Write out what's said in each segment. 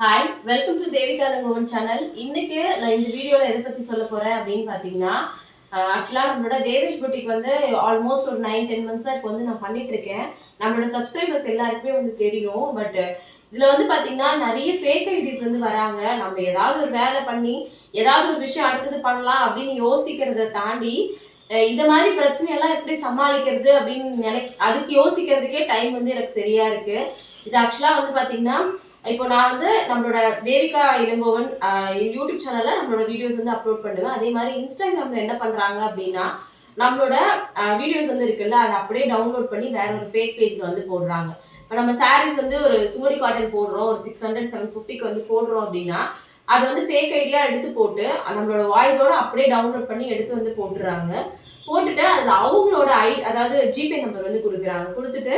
Hi welcome to Devika Langovan channel இன்னைக்கு நான் இந்த வீடியோவில் எதை பற்றி சொல்ல போகிறேன் அப்படின்னு பார்த்தீங்கன்னா ஆக்சுவலாக நம்மளோட தேவேஷ் புட்டிக் வந்து ஆல்மோஸ்ட் ஒரு நைன் டென் மந்த்ஸாக இப்போ வந்து நான் பண்ணிட்டு இருக்கேன். நம்மளோட சப்ஸ்கிரைபர்ஸ் எல்லாருக்குமே வந்து தெரியும் பட் இதில் வந்து பார்த்தீங்கன்னா நிறைய ஃபேக் ஐடிஸ் வந்து வராங்க. நம்ம ஏதாவது ஒரு வேலை பண்ணி ஏதாவது ஒரு விஷயம் அடுத்தது பண்ணலாம் அப்படின்னு யோசிக்கிறத தாண்டி இந்த மாதிரி பிரச்சனையெல்லாம் எப்படி சமாளிக்கிறது அப்படின்னு நினை அதுக்கு யோசிக்கிறதுக்கே டைம் வந்து எனக்கு சரியா இருக்கு. இது ஆக்சுவலாக வந்து பார்த்தீங்கன்னா இப்போ நான் வந்து நம்மளோட தேவிகா இளங்கோவன் யூடியூப் சேனல்ல நம்மளோட வீடியோஸ் வந்து அப்லோட் பண்ணுவேன். அதே மாதிரி இன்ஸ்டாகிராம்ல என்ன பண்றாங்க அப்படின்னா நம்மளோட வீடியோஸ் வந்து இருக்குல்ல அதை அப்படியே டவுன்லோட் பண்ணி வேற ஒரு ஃபேக் பேஜ்ல வந்து போடுறாங்க. இப்போ நம்ம சாரீஸ் வந்து ஒரு சுமடி காட்டன் போடுறோம் ஒரு சிக்ஸ் ஹண்ட்ரட் செவன் ஃபிஃப்டிக்கு வந்து போடுறோம் அப்படின்னா அதை வந்து ஃபேக் ஐடியா எடுத்து போட்டு நம்மளோட வாய்ஸோட அப்படியே டவுன்லோட் பண்ணி எடுத்து வந்து போட்டுறாங்க. போட்டுட்டு அதில் அவங்களோட ஐ அதாவது ஜிபே நம்பர் வந்து கொடுக்குறாங்க. கொடுத்துட்டு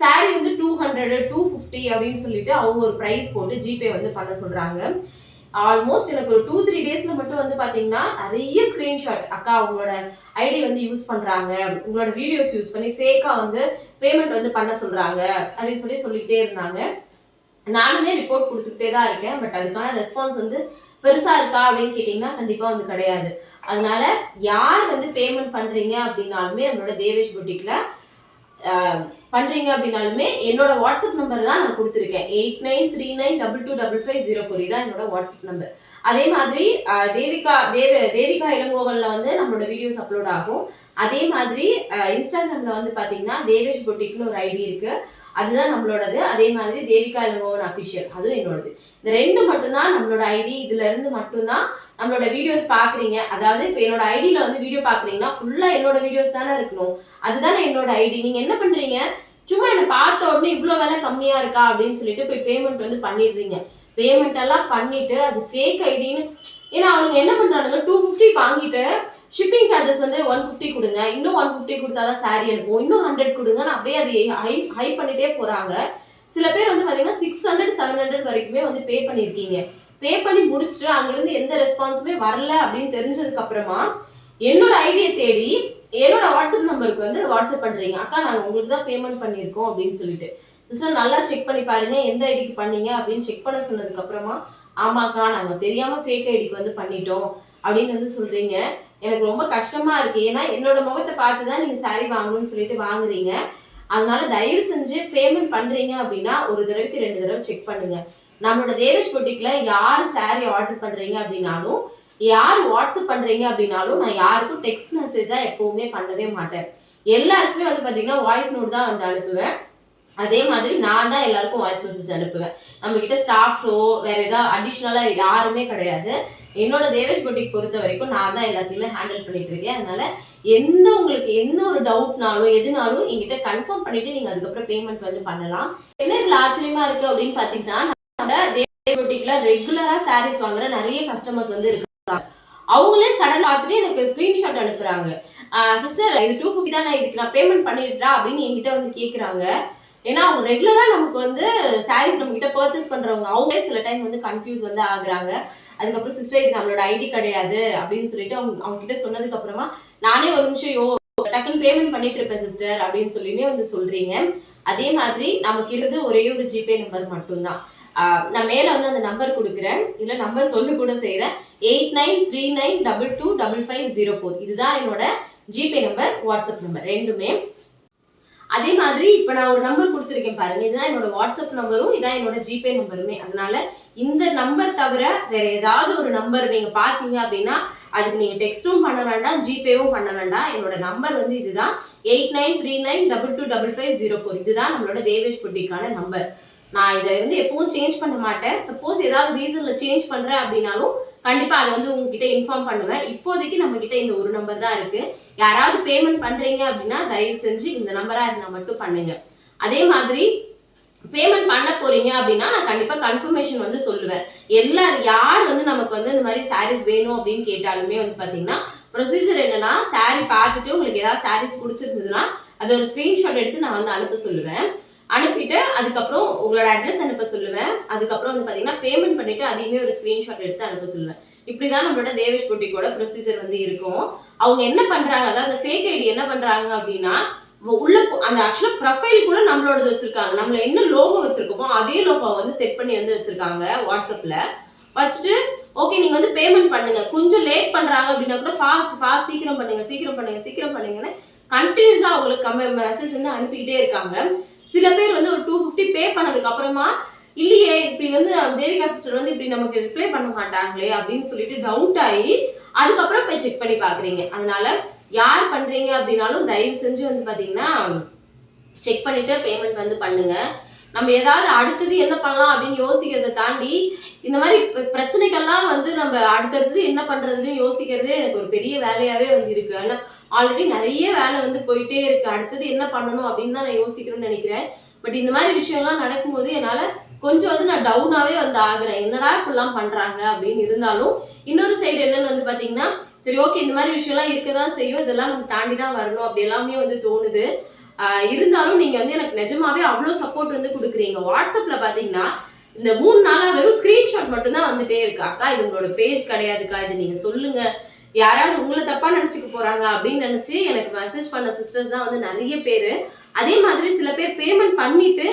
சாரி வந்து டூ ஹண்ட்ரடு டூ ஃபிஃப்டி அப்படின்னு சொல்லிட்டு அவங்க ஒரு ப்ரைஸ் போட்டு ஜிபே வந்து பண்ண சொல்றாங்க. ஆல்மோஸ்ட் எனக்கு ஒரு டூ த்ரீ டேஸ்ல மட்டும் வந்து பாத்தீங்கன்னா நிறைய ஸ்கிரீன்ஷாட் அக்கா உங்களோட ஐடி வந்து யூஸ் பண்றாங்க. உங்களோட வீடியோஸ் யூஸ் பண்ணி ஃபேக்கா வந்து பேமெண்ட் வந்து பண்ண சொல்றாங்க அப்படின்னு சொல்லி சொல்லிட்டே இருந்தாங்க. நானுமே ரிப்போர்ட் கொடுத்துக்கிட்டே தான் இருக்கேன். பட் அதுக்கான ரெஸ்பான்ஸ் வந்து பெருசா இருக்கா அப்படின்னு கேட்டிங்கன்னா கண்டிப்பா வந்து கிடையாது. அதனால யார் வந்து பேமெண்ட் பண்றீங்க அப்படின்னாலுமே நம்மளோட தேவேஷ் புட்டிக்ல பண்ணுறீங்க அப்படின்னாலுமே என்னோட வாட்ஸ்அப் நம்பர் தான் நான் கொடுத்துருக்கேன். Eight nine three nine double two double five zero four இதான் என்னோட வாட்ஸ்அப் நம்பர் அதே மாதிரி தேவிகா தேவ தேவிகா இளங்கோவலில் வந்து நம்மளோட வீடியோஸ் அப்லோட் ஆகும். அதே மாதிரி இன்ஸ்டாகிராமில் வந்து பார்த்தீங்கன்னா தேவேஷ் பொட்டிக்னு ஒரு ஐடி இருக்குது அதுதான் நம்மளோடது. அதே மாதிரி தேவிகா இளங்கோவன் அஃபிஷியல் அதுவும் என்னோடது. இந்த ரெண்டு மட்டும்தான் நம்மளோட ஐடி இதுல இருந்து மட்டும்தான் நம்மளோட வீடியோஸ் பாக்குறீங்க. அதாவது இப்போ என்னோட ஐடியில வந்து வீடியோ பாக்குறீங்கன்னா ஃபுல்லா என்னோட வீடியோஸ் தானே இருக்கணும். அதுதானே என்னோட ஐடி நீங்க என்ன பண்றீங்க? சும்மா என்ன பார்த்த உடனே இவ்வளோ விலை கம்மியா இருக்கா அப்படின்னு சொல்லிட்டு போய் பேமெண்ட் வந்து பண்ணிடுறீங்க. பேமெண்ட் எல்லாம் பண்ணிட்டு அது ஃபேக் ஐடின்னு ஏன்னா அவங்க என்ன பண்றானுங்க? டூ ஃபிஃப்டி வாங்கிட்டு ஷிப்பிங் சார்ஜஸ் வந்து ஒன் ஃபிஃப்டி கொடுங்க. இன்னும் ஒன் ஃபிஃப்டி கொடுத்தா தான் சாரி அனுப்புவோம். இன்னும் ஹண்ட்ரட் கொடுங்கன்னு அப்படியே அது ஹை ஹை பண்ணிட்டே போகிறாங்க சில பேர் வந்து பார்த்தீங்கன்னா சிக்ஸ் ஹண்ட்ரட் செவன் ஹண்ட்ரட் வரைக்குமே வந்து பே பண்ணியிருக்கீங்க. பே பண்ணி முடிச்சுட்டு அங்கேருந்து எந்த ரெஸ்பான்ஸுமே வரல அப்படின்னு தெரிஞ்சதுக்கு அப்புறமா என்னோட ஐடியை தேடி என்னோட வாட்ஸ்அப் நம்பருக்கு வந்து வாட்ஸ்அப் பண்ணுறீங்க அக்கா நாங்கள் உங்களுக்கு தான் பேமெண்ட் பண்ணியிருக்கோம் அப்படின்னு சொல்லிட்டு. சிஸ்டர் நல்லா செக் பண்ணி பாருங்க. எந்த ஐடிக்கு பண்ணீங்க அப்படின்னு செக் பண்ண சொன்னதுக்கு அப்புறமா ஆமாக்கா நாங்கள் தெரியாமல் ஃபேக் ஐடிக்கு வந்து பண்ணிட்டோம் அப்படின்னு வந்து சொல்கிறீங்க எனக்கு ரொம்ப கஷ்டமா இருக்கு. ஏன்னா என்னோட முகத்தை பார்த்து தான் நீங்க சாரி வாங்கணும்னு சொல்லிட்டு வாங்குறீங்க. அதனால தயவு செஞ்சு பேமெண்ட் பண்றீங்க அப்படின்னா ஒரு தடவைக்கு ரெண்டு தடவை செக் பண்ணுங்க. நம்மளோட தேவேஷ் பொட்டிக்ல யார் சாரி ஆர்டர் பண்றீங்க அப்படின்னாலும் யார் வாட்ஸ்அப் பண்றீங்க அப்படின்னாலும் நான் யாருக்கும் டெக்ஸ்ட் மெசேஜா எப்பவுமே பண்ணவே மாட்டேன். எல்லாருக்குமே வந்து பாத்தீங்கன்னா வாய்ஸ் நோட் தான் வந்து அனுப்புவேன். அதே மாதிரி நான் தான் எல்லாருக்கும் வாய்ஸ் மெசேஜ் அனுப்புவேன். நம்ம கிட்ட ஸ்டாஃப்ஸோ வேற ஏதாவது அடிஷ்னலா யாருமே கிடையாது. என்னோட தேவேஷ் பொட்டிக் பொறுத்த வரைக்கும் நான் தான் எல்லாத்தையுமே ஹேண்டில் பண்ணிட்டு இருக்கேன். அதனால எந்த உங்களுக்கு எந்த ஒரு டவுட்னாலும் எதுனாலும் என்கிட்ட கன்ஃபார்ம் பண்ணிட்டு நீங்க அதுக்கப்புறம் பேமெண்ட் வந்து பண்ணலாம். என்ன இதுல ஆச்சரியமா இருக்கு அப்படின்னு பாத்தீங்கன்னா தேவேஷ் பொட்டிக்ல ரெகுலரா சாரீஸ் வாங்குற நிறைய கஸ்டமர்ஸ் வந்து இருக்காங்க. அவங்களே சடன் பார்த்துட்டு எனக்கு ஸ்கிரீன்ஷாட் அனுப்புறாங்க. சிஸ்டர் இது டூ ஃபிஃப்டி தான் இதுக்கு நான் பேமெண்ட் பண்ணிட்டா அப்படின்னு என்கிட்ட வந்து கேக்குறாங்க. ஏன்னா அவங்க ரெகுலரா நமக்கு வந்து சாரீஸ் நம்ம கிட்ட பர்ச்சேஸ் பண்றவங்க அவங்களே சில டைம் வந்து கன்ஃபியூஸ் வந்து ஆகுறாங்க. அதுக்கப்புறம் சிஸ்டர் இது நம்மளோட ஐடி கிடையாது அப்படின்னு சொல்லிட்டு அவங்க அவங்க கிட்ட சொன்னதுக்கு அப்புறமா நானே ஒரு நிமிஷம் யோ டக்குன்னு பேமெண்ட் பண்ணிட்டு இருப்பேன் சிஸ்டர் அப்படின்னு சொல்லியுமே வந்து சொல்றீங்க. அதே மாதிரி நமக்கு இருந்து ஒரே ஒரு ஜிபே நம்பர் மட்டும்தான். நான் மேல வந்து அந்த நம்பர் கொடுக்குறேன். இல்ல நம்பர் சொல்லு கூட செய்யறேன் eight nine three nine double two double five zero four இதுதான் என்னோட ஜிபே நம்பர் வாட்ஸ்அப் நம்பர் ரெண்டுமே. அதே மாதிரி இப்போ நான் ஒரு நம்பர் கொடுத்துருக்கேன் பாருங்க. இதுதான் என்னோட வாட்ஸ்அப் நம்பரும் இதான் என்னோட ஜிபே நம்பருமே அதனால இந்த நம்பர் தவிர வேற ஏதாவது ஒரு நம்பர் நீங்க பாத்தீங்க அப்படின்னா அதுக்கு நீங்க டெக்ஸ்ட்டும் பண்ண வேண்டாம் ஜிபேவும் பண்ண வேண்டாம். என்னோட நம்பர் வந்து இதுதான். Eight nine three nine double two double five zero four இதுதான் நம்மளோட தேவேஷ் குட்டிக்கான நம்பர் நான் இதை வந்து எப்பவும் சேஞ்ச் பண்ண மாட்டேன். சப்போஸ் ஏதாவது ரீசன்ல சேஞ்ச் பண்றேன் அப்படின்னாலும் கண்டிப்பாக அதை வந்து உங்ககிட்ட இன்ஃபார்ம் பண்ணுவேன். இப்போதைக்கு நம்ம கிட்ட இந்த ஒரு நம்பர் தான் இருக்கு. யாராவது பேமெண்ட் பண்றீங்க அப்படின்னா தயவு செஞ்சு இந்த நம்பரா இருந்தா மட்டும் பண்ணுங்க. அதே மாதிரி பேமெண்ட் பண்ண போறீங்க அப்படின்னா நான் கண்டிப்பா கன்ஃபர்மேஷன் வந்து சொல்லுவேன். எல்லாரும் யார் வந்து நமக்கு வந்து இந்த மாதிரி சாரீஸ் வேணும் அப்படின்னு கேட்டாலுமே வந்து பாத்தீங்கன்னா ப்ரொசீஜர் என்னன்னா saree பார்த்துட்டு உங்களுக்கு ஏதாவது சாரீஸ் பிடிச்சிருந்ததுன்னா அதை ஒரு ஸ்கிரீன்ஷாட் எடுத்து நான் வந்து அனுப்ப சொல்லுவேன். அனுப்பிட்டு அதுக்கப்புறம் உங்களோட அட்ரஸ் அனுப்ப சொல்லுவேன். அதுக்கப்புறம் வந்து பார்த்தீங்கன்னா பேமெண்ட் பண்ணிட்டு அதையுமே ஒரு ஸ்கிரீன்ஷாட் எடுத்து அனுப்ப சொல்லுவேன். இப்படிதான் நம்மளோட தேவேஷ் பொட்டிக்கோட ப்ரொசீஜர் வந்து இருக்கும். அவங்க என்ன பண்றாங்க? அதாவது ஃபேக் ஐடி என்ன பண்றாங்க அப்படின்னா உள்ள அந்த ஆக்சுவலா ப்ரொஃபைல் கூட நம்மளோடது வச்சிருக்காங்க. நம்மள என்ன லோகோ வச்சிருக்கோமோ அதே லோகோ வந்து செட் பண்ணி வந்து வச்சிருக்காங்க வாட்ஸ்அப்ல. வச்சுட்டு ஓகே நீங்க வந்து பேமெண்ட் பண்ணுங்க. கொஞ்சம் லேட் பண்றாங்க அப்படின்னா கூட ஃபாஸ்ட் ஃபாஸ்ட் சீக்கிரம் பண்ணுங்க சீக்கிரம் பண்ணுங்க சீக்கிரம் பண்ணுங்கன்னு கண்டினியூஸா அவங்களுக்கு கம்ம மெசேஜ் வந்து அனுப்பிக்கிட்டே இருக்காங்க. சில பேர் வந்து ஒரு டூ ஃபிஃப்டி பே பண்ணதுக்கு அப்புறமா இல்லையே இப்படி வந்து தேவிகா சிஸ்டர் வந்து இப்படி நமக்கு ரிப்ளை பண்ண மாட்டாங்களே அப்படின்னு சொல்லிட்டு டவுட் ஆகி அதுக்கப்புறம் போய் செக் பண்ணி பாக்குறீங்க அதனால யார் பண்றீங்க? அப்படின்னாலும் தயவு செஞ்சு வந்து பாத்தீங்கன்னா செக் பண்ணிட்டு பேமெண்ட் வந்து பண்ணுங்க. நம்ம ஏதாவது அடுத்தது என்ன பண்ணலாம் அப்படின்னு யோசிக்கிறத தாண்டி இந்த மாதிரி பிரச்சனைகள்லாம் வந்து நம்ம அடுத்தடுத்து என்ன பண்றதுன்னு யோசிக்கிறதே எனக்கு ஒரு பெரிய வேலையாவே வந்து இருக்கு. ஏன்னா ஆல்ரெடி நிறைய வேலை வந்து போயிட்டே இருக்கு. அடுத்தது என்ன பண்ணணும் அப்படின்னு தான் நான் யோசிக்கணும்னு நினைக்கிறேன். பட் இந்த மாதிரி விஷயம்லாம் நடக்கும்போது என்னால கொஞ்சம் வந்து நான் டவுனாவே வந்து ஆகுறேன். என்னடா இப்படிலாம் பண்றாங்க அப்படின்னு இருந்தாலும் இன்னொரு சைடு என்னன்னு வந்து பாத்தீங்கன்னா சரி ஓகே இந்த மாதிரி விஷயம்லாம் இருக்கதான் செய்யும். இதெல்லாம் நம்ம தாண்டி தான் வரணும். அப்படி எல்லாமே வந்து தோணுது. இருந்தாலும் நீங்க வந்து எனக்கு நிஜமாவே அவ்வளோ சப்போர்ட் வந்து கொடுக்குறீங்க. வாட்ஸ்அப்ல பாத்தீங்கன்னா இந்த மூணு நாளாக வெறும் ஸ்கிரீன்ஷாட் மட்டும்தான் வந்துட்டே இருக்கு. அக்கா இது உங்களோட பேஜ் கிடையாதுக்கா. இது நீங்க சொல்லுங்க. யாராவது உங்களை தப்பா நினைச்சுக்க போறாங்க அப்படின்னு நினைச்சு எனக்கு மெசேஜ் பண்ண சிஸ்டர்ஸ் தான் வந்து நிறைய பேரு. அதே மாதிரி சில பேர் பேமெண்ட் பண்ணிட்டு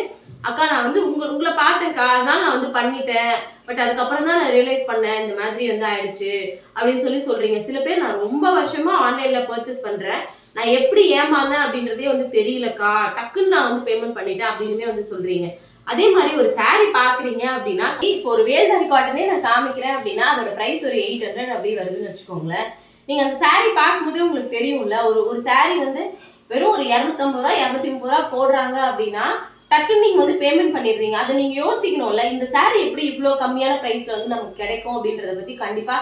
அக்கா நான் வந்து உங்க உங்களை பார்த்தேன்க்கா அதனால நான் வந்து பண்ணிட்டேன். பட் அதுக்கப்புறம் தான் நான் ரியலைஸ் பண்ணேன் இந்த மாதிரி வந்து ஆயிடுச்சு. அப்படின்னு சொல்லி சொல்றீங்க. சில பேர் நான் ரொம்ப வருஷமா ஆன்லைன்ல பர்ச்சேஸ் பண்றேன். நான் எப்படி ஏமாந்தேன் அப்படின்றதே வந்து தெரியலக்கா. டக்குன்னு நான் வந்து பேமெண்ட் பண்ணிட்டேன் அப்படின்னுமே வந்து சொல்றீங்க. அதே மாதிரி ஒரு சாரி பாக்குறீங்க அப்படின்னா இப்போ ஒரு வேல்தாரி காட்டனே நான் காமிக்கிறேன் அப்படின்னா அதோட பிரைஸ் ஒரு எயிட் ஹண்ட்ரட் அப்படி வருதுன்னு வச்சுக்கோங்களேன். நீங்க அந்த சாரி பார்க்கும்போதே உங்களுக்கு தெரியும்ல ஒரு ஒரு சாரி வந்து வெறும் ஒரு இரநூத்தம்பது ரூபா இரநூத்தி முப்பது ரூபா போடுறாங்க அப்படின்னா டக்குன்னு நீங்க வந்து பேமெண்ட் பண்ணிடுறீங்க. அதை நீங்க யோசிக்கணும்ல இந்த saree எப்படி இவ்வளோ கம்மியான பிரைஸ்ல வந்து நமக்கு கிடைக்கும் அப்படின்றத பத்தி கண்டிப்பா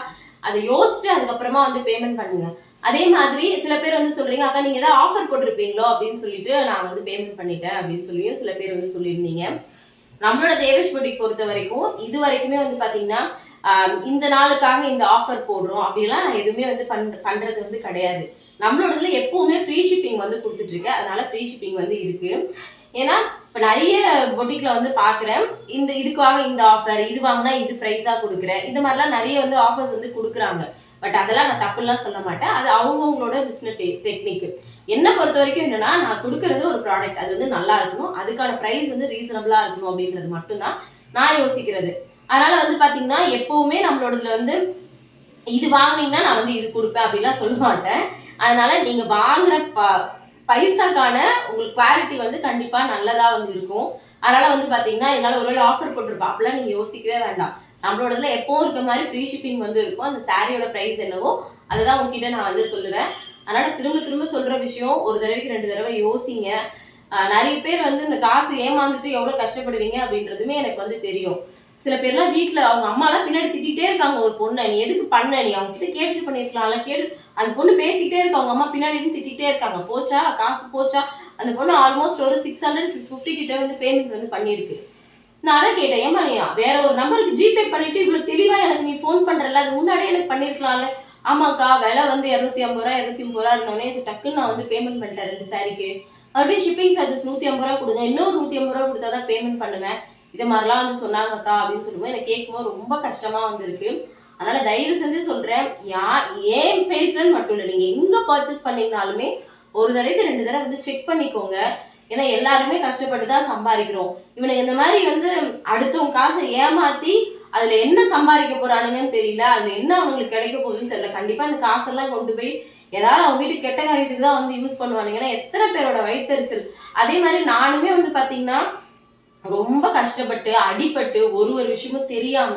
அதை யோசிச்சு அதுக்கப்புறமா வந்து பேமெண்ட் பண்ணுங்க. அதே மாதிரி சில பேர் வந்து சொல்றீங்க அக்கா நீங்க ஏதாவது ஆஃபர் போட்டிருப்பீங்களோ? அப்படின்னு சொல்லிட்டு நான் வந்து பேமெண்ட் பண்ணிட்டேன் அப்படின்னு சொல்லி சில பேர் வந்து சொல்லியிருந்தீங்க. நம்மளோட தேவேஷ் பொட்டிக் பொறுத்த வரைக்கும் இது வரைக்குமே வந்து பாத்தீங்கன்னா இந்த நாளுக்காக இந்த ஆஃபர் போடுறோம் அப்படிலாம் நான் எதுவுமே வந்து பண் பண்றது வந்து கிடையாது. நம்மளோடதுல எப்பவுமே ஃப்ரீ ஷிப்பிங் வந்து கொடுத்துட்டு இருக்கேன் அதனால ஃப்ரீ ஷிப்பிங் வந்து இருக்கு. ஏன்னா இப்போ நிறைய பொட்டிக்கில் வந்து பார்க்குறேன் இந்த இதுக்காக இந்த ஆஃபர் இது வாங்கினா இது ப்ரைஸாக கொடுக்குறேன். இந்த மாதிரிலாம் நிறைய வந்து ஆஃபர்ஸ் வந்து கொடுக்குறாங்க. பட் அதெல்லாம் நான் தப்புலாம் சொல்ல மாட்டேன். அது அவங்கவுங்களோட பிஸ்னஸ் டெக்னிக் என்ன பொறுத்த வரைக்கும் என்னன்னா நான் கொடுக்கறது ஒரு ப்ராடக்ட் அது வந்து நல்லா இருக்கணும். அதுக்கான ப்ரைஸ் வந்து ரீசனபிளா இருக்கணும் அப்படின்றது மட்டும்தான் நான் யோசிக்கிறது. அதனால வந்து பாத்தீங்கன்னா எப்பவுமே நம்மளோடதுல வந்து இது வாங்கினீங்கன்னா நான் வந்து இது கொடுப்பேன் அப்படிலாம் சொல்ல மாட்டேன். அதனால நீங்க வாங்குற ப பைசாக்கான உங்களுக்கு குவாலிட்டி வந்து கண்டிப்பா நல்லதா வந்து இருக்கும். அதனால வந்து பாத்தீங்கன்னா என்னால ஒருவேளை ஆஃபர் போட்டிருப்பா அப்படிலாம் நீங்க யோசிக்கவே வேண்டாம். நம்மளோடதுல எப்பவும் இருக்க மாதிரி ஃப்ரீ ஷிப்பிங் வந்து இருக்கும். அந்த சாரியோட ப்ரைஸ் என்னவோ அதுதான் உங்ககிட்ட நான் வந்து சொல்லுவேன். அதனால திரும்ப திரும்ப சொல்ற விஷயம் ஒரு தடவைக்கு ரெண்டு தடவை யோசிங்க. நிறைய பேர் வந்து இந்த காசு ஏமாந்துட்டு எவ்வளவு கஷ்டப்படுவீங்க அப்படின்றதுமே எனக்கு வந்து தெரியும். சில பேர்லாம் வீட்டில் அவங்க அம்மாலாம் பின்னாடி திட்டிகிட்டே இருக்காங்க ஒரு பொண்ணை நீ எதுக்கு பண்ண? நீ அவங்க கிட்ட கேட்டுட்டு பண்ணிருக்கலாம்ல கேட்டு அந்த பொண்ணு பேசிக்கிட்டே இருக்கு அவங்க அம்மா பின்னாடி திட்டிகிட்டே இருக்காங்க. போச்சா? காசு போச்சா? அந்த பொண்ணு ஆல்மோஸ்ட் ஒரு சிக்ஸ் ஹண்ட்ரட் சிக்ஸ் ஃபிஃப்டி கிட்ட வந்து பேமெண்ட் வந்து பண்ணியிருக்கு. நான் அதான் கேட்டேன் ஏமானியா வேற ஒரு நம்பருக்கு ஜிபே பண்ணிட்டு இவ்வளவு தெளிவா எனக்கு நீ ஃபோன் பண்றல அது முன்னாடியே எனக்கு பண்ணிருக்கலாம்ல. ஆமாக்கா விலை வந்து இரநூத்தி ஐம்பது ரூபா இரநூத்தி ஐம்பது ரூபா இருந்தோடனே டக்குன்னு நான் வந்து பேமெண்ட் பண்ணிட்டேன் ரெண்டு சாரிக்கு மறுபடியும் ஷிப்பிங் சார்ஜஸ் நூத்தி ஐம்பது ரூபா கொடுங்க. இன்னொரு நூத்தி ஐம்பது ரூபா கொடுத்தா தான் பேமெண்ட் பண்ணுவேன். இது மாதிரிலாம் வந்து சொன்னாங்கக்கா அப்படின்னு சொல்லும்போது எனக்கு கேட்கும்போது ரொம்ப கஷ்டமா வந்திருக்கு. அதனால தயவு செஞ்சு சொல்றேன் யா ஏன் பேஜ்லன்னு மட்டும் இல்லை. நீங்க எங்க பர்ச்சேஸ் பண்ணீங்கனாலுமே ஒரு தடவைக்கு ரெண்டு தடவை வந்து செக் பண்ணிக்கோங்க. ஏன்னா எல்லாருமே கஷ்டப்பட்டு தான் சம்பாதிக்கிறோம். இவனுக்கு இந்த மாதிரி வந்து அடுத்தவங்க காசை ஏமாத்தி அதுல என்ன சம்பாதிக்க போறானுங்கன்னு தெரியல. அதுல என்ன அவங்களுக்கு கிடைக்க போகுதுன்னு தெரியல. கண்டிப்பா அந்த காசெல்லாம் கொண்டு போய் ஏதாவது அவங்க வீட்டு கெட்ட காரியத்துக்கு தான் வந்து யூஸ் பண்ணுவானுங்க. ஏன்னா எத்தனை பேரோட வயிற்றுச்சல். அதே மாதிரி நானுமே வந்து பாத்தீங்கன்னா ரொம்ப கஷ்டப்பட்டு அடிபட்டு ஒரு ஒரு விஷயமும் தெரியாம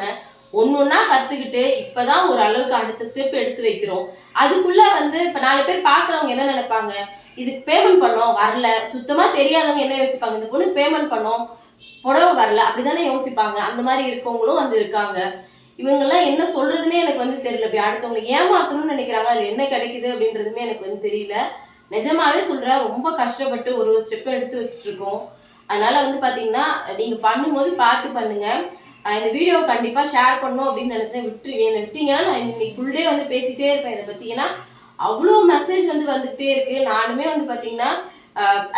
ஒன்னொன்னா கத்துக்கிட்டு இப்பதான் ஒரு அளவுக்கு அடுத்த ஸ்டெப் எடுத்து வைக்கிறோம். அதுக்குள்ள வந்து இப்ப நாலு பேர் பாக்குறவங்க என்ன நினைப்பாங்க? இதுக்கு பேமெண்ட் பண்ணோம் வரல. சுத்தமா தெரியாதவங்க என்ன யோசிப்பாங்க? இந்த பொண்ணுக்கு பேமெண்ட் பண்ணோம் புடவை வரல அப்படிதானே யோசிப்பாங்க. அந்த மாதிரி இருக்கவங்களும் வந்து இருக்காங்க. இவங்கெல்லாம் என்ன சொல்றதுன்னே எனக்கு வந்து தெரியல. இப்படி அடுத்தவங்களை ஏமாத்தணும்னு நினைக்கிறாங்க. அது என்ன கிடைக்குது அப்படின்றதுமே எனக்கு வந்து தெரியல. நிஜமாவே சொல்கிறேன் ரொம்ப கஷ்டப்பட்டு ஒரு ஒரு ஸ்டெப் எடுத்து வச்சுட்டு இருக்கோம் அதனால வந்து பாத்தீங்கன்னா நீங்க பண்ணும்போது பார்த்து பண்ணுங்க. இந்த வீடியோ கண்டிப்பா ஷேர் பண்ணும் அப்படின்னு நினைச்சேன். விட்டு என்னை விட்டீங்கன்னா நான் இன்னைக்கு ஃபுல் டே வந்து பேசிட்டே இருப்பேன் இதை பத்தி. ஏன்னா அவ்வளோ மெசேஜ் வந்து வந்துகிட்டே இருக்கு. நானுமே வந்து பார்த்தீங்கன்னா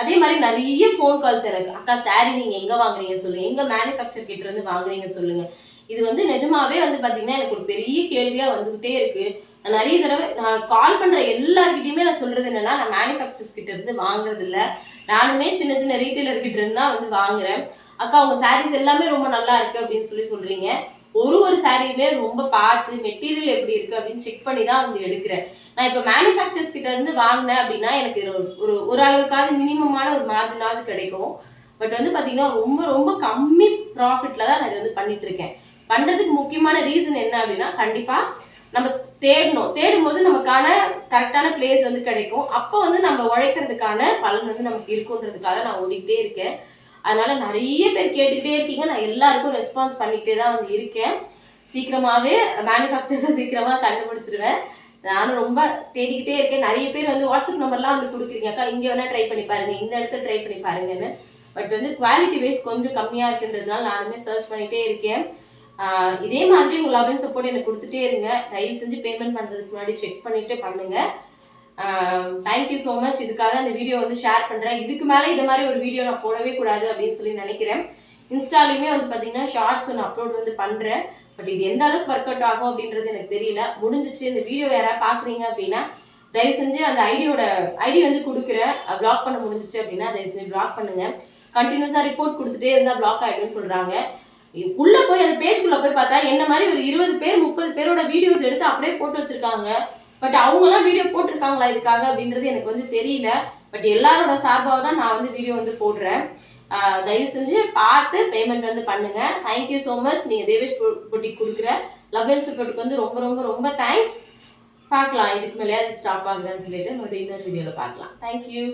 அதே மாதிரி நிறைய ஃபோன் கால்ஸ் எனக்கு. அக்கா சாரி நீங்கள் எங்கே வாங்குறீங்க சொல்லுங்க. எங்கள் மேனுஃபேக்சர் கிட்ட இருந்து வாங்குறீங்க சொல்லுங்க. இது வந்து நிஜமாவே வந்து பார்த்தீங்கன்னா எனக்கு ஒரு பெரிய கேள்வியா வந்துகிட்டே இருக்கு. நான் நிறைய தடவை நான் கால் பண்ணுற எல்லாருக்கிட்டையுமே நான் சொல்றது என்னன்னா நான் மேனுஃபேக்சர்ஸ் கிட்ட இருந்து வாங்குறது இல்லை. நானுமே சின்ன சின்ன ரீட்டைலர் கிட்ட இருந்தா வந்து வாங்குறேன். அக்கா உங்க சாரீஸ் எல்லாமே ரொம்ப நல்லா இருக்கு அப்படின்னு சொல்லி சொல்றீங்க. ஒரு ஒரு சாரியுமே ரொம்ப பார்த்து மெட்டீரியல் எப்படி இருக்கு அப்படின்னு செக் பண்ணி தான் வந்து எடுக்கிறேன். நான் இப்போ மேனுஃபேக்சர்ஸ் கிட்ட இருந்து வாங்கினேன் அப்படின்னா எனக்கு ஒரு ஒரு அளவுக்காவது மினிமமான ஒரு மார்ஜினாவது கிடைக்கும். பட் வந்து பார்த்தீங்கன்னா ரொம்ப ரொம்ப கம்மி ப்ராஃபிட்ல தான் நான் இதை வந்து பண்ணிட்டு இருக்கேன். பண்றதுக்கு முக்கியமான ரீசன் என்ன அப்படின்னா கண்டிப்பா நம்ம தேடணும். தேடும் போது நமக்கான கரெக்டான பிளேஸ் வந்து கிடைக்கும். அப்போ வந்து நம்ம உழைக்கிறதுக்கான பலன் வந்து நமக்கு இருக்குன்றதுக்காக நான் ஓடிக்கிட்டே இருக்கேன். அதனால நிறைய பேர் கேட்டுக்கிட்டே இருக்கீங்க. நான் எல்லாருக்கும் ரெஸ்பான்ஸ் பண்ணிக்கிட்டே தான் வந்து இருக்கேன். சீக்கிரமாகவே மேனுஃபேக்சர்ஸை சீக்கிரமாக கண்டுபிடிச்சிருவேன். நானும் ரொம்ப தேடிக்கிட்டே இருக்கேன். நிறைய பேர் வந்து வாட்ஸ்அப் நம்பர்லாம் வந்து கொடுக்குறீங்க. அக்கா இங்கே வேணால் ட்ரை பண்ணி பாருங்க. இந்த இடத்துல ட்ரை பண்ணி பாருங்கன்னு. பட் வந்து குவாலிட்டி வைஸ் கொஞ்சம் கம்மியாக இருக்குன்றதுனால நானுமே சர்ச் பண்ணிகிட்டே இருக்கேன். இதே மாதிரி உங்கள் லவ் அண்ட் சப்போர்ட் எனக்கு கொடுத்துட்டே இருங்க. தயவு செஞ்சு பேமெண்ட் பண்ணுறதுக்கு முன்னாடி செக் பண்ணிட்டு பண்ணுங்கள் தேங்க்யூ ஸோ மச் இதுக்காக இந்த வீடியோ வந்து ஷேர் பண்ணுறேன் இதுக்கு மேலே இது மாதிரி ஒரு வீடியோ நான் போடவே கூடாது அப்படின்னு சொல்லி நினைக்கிறேன். இன்ஸ்டாலையுமே வந்து பார்த்தீங்கன்னா ஷார்ட்ஸ் ஒன்று அப்லோட் வந்து பண்ணுறேன் பட் இது எந்த அளவுக்கு ஒர்க் அவுட் ஆகும் அப்படின்றது எனக்கு தெரியல. முடிஞ்சிச்சு. இந்த வீடியோ யாராவது பார்க்குறீங்க அப்படின்னா தயவு செஞ்சு அந்த ஐடியோட ஐடி வந்து கொடுக்குறேன். பிளாக் பண்ண முடிஞ்சிச்சு அப்படின்னா தயவு செஞ்சு பிளாக் பண்ணுங்க கண்டினியூஸாக ரிப்போர்ட் கொடுத்துட்டே இருந்தால் பிளாக் ஆகிடுன்னு சொல்கிறாங்க உள்ள போய் அந்த பேஜ்குள்ளே போய் பார்த்தா என்ன மாதிரி ஒரு இருபது பேர் முப்பது பேரோட வீடியோஸ் எடுத்து அப்படியே போட்டு வச்சிருக்காங்க. பட் அவங்களாம் வீடியோ போட்டிருக்காங்களா இதுக்காக அப்படின்றது எனக்கு வந்து தெரியல. பட் எல்லாரோட சார்பாக தான் நான் வந்து வீடியோ வந்து போடுறேன். தயவு செஞ்சு பார்த்து பேமெண்ட் வந்து பண்ணுங்க. தேங்க்யூ ஸோ மச் நீங்கள் தேவேஷ் போட்டி கொடுக்குற லவ் அண்ட் சப்போர்ட்டுக்கு வந்து ரொம்ப ரொம்ப ரொம்ப தேங்க்ஸ் பார்க்கலாம். இதுக்கு மேலேயாவது ஸ்டாப் ஆகுதான்னு சொல்லிட்டு மறுபடியும் இன்னொரு வீடியோவில் பார்க்கலாம். தேங்க்யூ